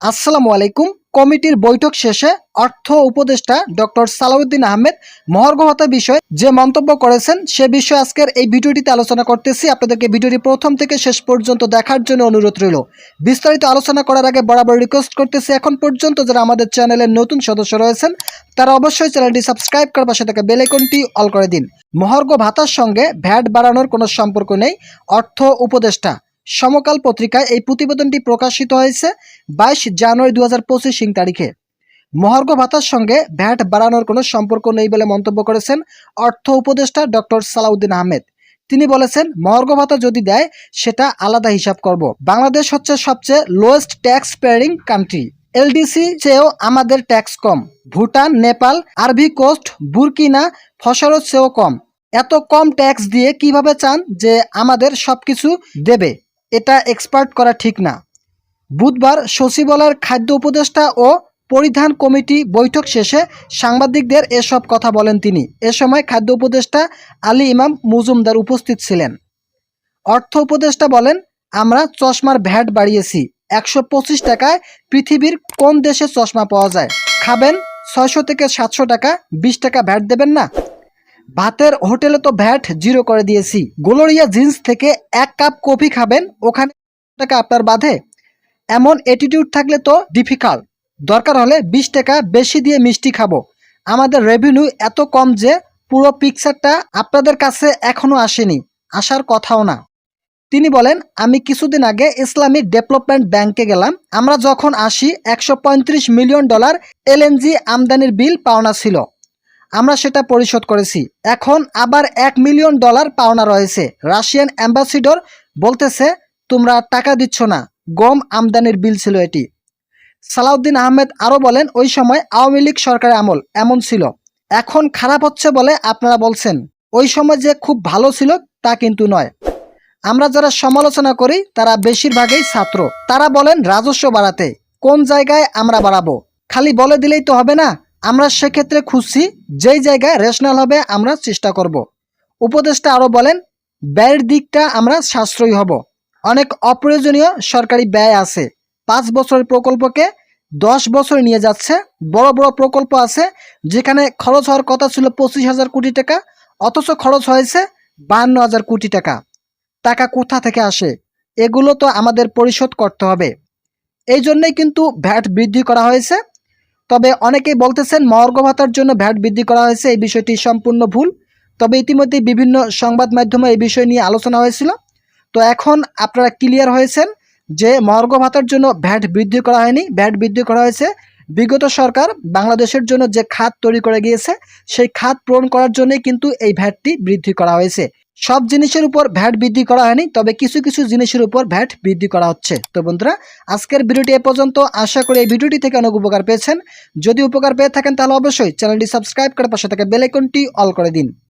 আসসালামু আলাইকুম। কমিটির বৈঠক শেষে অর্থ উপদেষ্টা ডক্টর সালাউদ্দিন আহমেদ মহার্ঘ ভাতা বিষয়ে যে মন্তব্য করেছেন সে বিষয়ে আজকের এই ভিডিওটিতে আলোচনা করতেছি। আপনাদেরকে ভিডিওটি প্রথম থেকে শেষ পর্যন্ত দেখার জন্য অনুরোধ রইল। বিস্তারিত আলোচনা করার আগে বরাবর রিকোয়েস্ট করতেছি, এখন পর্যন্ত যারা আমাদের চ্যানেলের নতুন সদস্য রয়েছেন, তারা অবশ্যই চ্যানেলটি সাবস্ক্রাইব করার পাশে থাকা বেল আইকনটি অল করে দিন। মহার্ঘ ভাতার সঙ্গে ভ্যাট বাড়ানোর কোনো সম্পর্ক নেই। অর্থ উপদেষ্টা সমকাল পত্রিকায় এই প্রতিবেদনটি প্রকাশিত হয়েছে বাইশ জানুয়ারি দু হাজার পঁচিশ তারিখে। মহার্ঘ ভাতার সঙ্গে ভ্যাট বাড়ানোর কোনো সম্পর্ক নেই বলে মন্তব্য করেছেন অর্থ উপদেষ্টা ডক্টর সালাউদ্দিন আহমেদ। তিনি বলেছেন, মহার্ঘ ভাতা যদি দেয়, সেটা আলাদা হিসাব করব। বাংলাদেশ হচ্ছে সবচেয়ে লোয়েস্ট ট্যাক্স পেয়ারিং কান্ট্রি এলডিসি চেয়েও আমাদের ট্যাক্স কম। ভুটান, নেপাল, আরবি কোস্ট, বুরকিনা ফসরত চেয়েও কম। এত কম ট্যাক্স দিয়ে কীভাবে চান যে আমাদের সবকিছু দেবে? এটা এক্সপার্ট করা ঠিক না। বুধবার সচিবালয়ের খাদ্য উপদেষ্টা ও পরিধান কমিটি বৈঠক শেষে সাংবাদিকদের এসব কথা বলেন তিনি। এ সময় খাদ্য উপদেষ্টা আলী ইমাম মুজুমদার উপস্থিত ছিলেন। অর্থ উপদেষ্টা বলেন, আমরা চশমার ভ্যাট বাড়িয়েছি। একশো পঁচিশ টাকায় পৃথিবীর কোন দেশে চশমা পাওয়া যায়? খাবেন? ছয়শো থেকে সাতশো টাকা? বিশ টাকা ভ্যাট দেবেন না? ভাতের হোটেলে তো ভ্যাট জিরো করে দিয়েছি। গোলরিয়া জিন্স থেকে এক কাপ কফি খাবেন, ওখানে টাকা আপনার বাধে। এমন অ্যাটিটিউড থাকলে তো ডিফিকাল্ট দরকার হলে বিশ টাকা বেশি দিয়ে মিষ্টি খাব। আমাদের রেভিনিউ এত কম যে পুরো পিকচারটা আপনাদের কাছে এখনও আসেনি, আসার কথাও না। তিনি বলেন, আমি কিছুদিন আগে ইসলামিক ডেভেলপমেন্ট ব্যাংকে গেলাম। আমরা যখন আসি, একশো পঁয়ত্রিশ মিলিয়ন ডলার এলএনজি আমদানির বিল পাওনা ছিল। আমরা সেটা পরিশোধ করেছি। এখন আবার এক মিলিয়ন ডলার পাওনা রয়েছে। রাশিয়ান অ্যাম্বাসিডর বলতেছে, তোমরা টাকা দিচ্ছ না। গম আমদানির বিল ছিল এটি। সালাউদ্দিন আহমেদ আরও বলেন, ওই সময় আওয়ামী লীগ সরকারের আমল এমন ছিল। এখন খারাপ হচ্ছে বলে আপনারা বলছেন। ওই সময় যে খুব ভালো ছিল তা কিন্তু নয়। আমরা যারা সমালোচনা করি, তারা বেশিরভাগই ছাত্র। তারা বলেন, রাজস্ব বাড়াতে। কোন জায়গায় আমরা বাড়াবো? খালি বলে দিলেই তো হবে না? আমরা সেক্ষেত্রে খুঁজছি যেই জায়গায় রেশনাল হবে, আমরা চেষ্টা করব। উপদেষ্টা আরও বলেন, ব্যয়ের দিকটা আমরা সাশ্রয়ী হব। অনেক অপ্রয়োজনীয় সরকারি ব্যয় আছে। পাঁচ বছরের প্রকল্পকে দশ বছর নিয়ে যাচ্ছে। বড় বড় প্রকল্প আছে, যেখানে খরচ হওয়ার কথা ছিল পঁচিশ হাজার কোটি টাকা, অথচ খরচ হয়েছে বাহান্ন হাজার কোটি টাকা। টাকা কোথা থেকে আসে? এগুলো তো আমাদের পরিশোধ করতে হবে। এই জন্যই কিন্তু ভ্যাট বৃদ্ধি করা হয়েছে। তবে অনেকেই বলতেছেন মহার্ঘ ভাতার জন্য ভ্যাট বৃদ্ধি করা হয়েছে, এই বিষয়টি সম্পূর্ণ ভুল। তবে ইতিমধ্যে বিভিন্ন সংবাদ মাধ্যমে এই বিষয় নিয়ে আলোচনা হয়েছিল। তো এখন আপনারা ক্লিয়ার হয়েছেন যে মহার্ঘ ভাতার জন্য ভ্যাট বৃদ্ধি করা হয়নি। ভ্যাট বৃদ্ধি করা হয়েছে বিগত সরকার বাংলাদেশের জন্য যে খাত তৈরি করে গিয়েছে, সেই খাত পূরণ করার জন্যই কিন্তু এই ভ্যাটটি বৃদ্ধি করা হয়েছে। সব জিনিসের উপর ভ্যাট বৃদ্ধি করা হয়নি, তবে কিছু কিছু জিনিসের উপর ভ্যাট বৃদ্ধি করা হচ্ছে। তো বন্ধুরা, আজকের ভিডিওটি এ পর্যন্ত। আশা করি এই ভিডিওটি থেকে অনেক উপকার পেয়েছেন। যদি উপকার পেয়ে থাকেন তাহলে অবশ্যই চ্যানেলটি সাবস্ক্রাইব করে পাশে থাকা বেলাইকনটি অল করে দিন।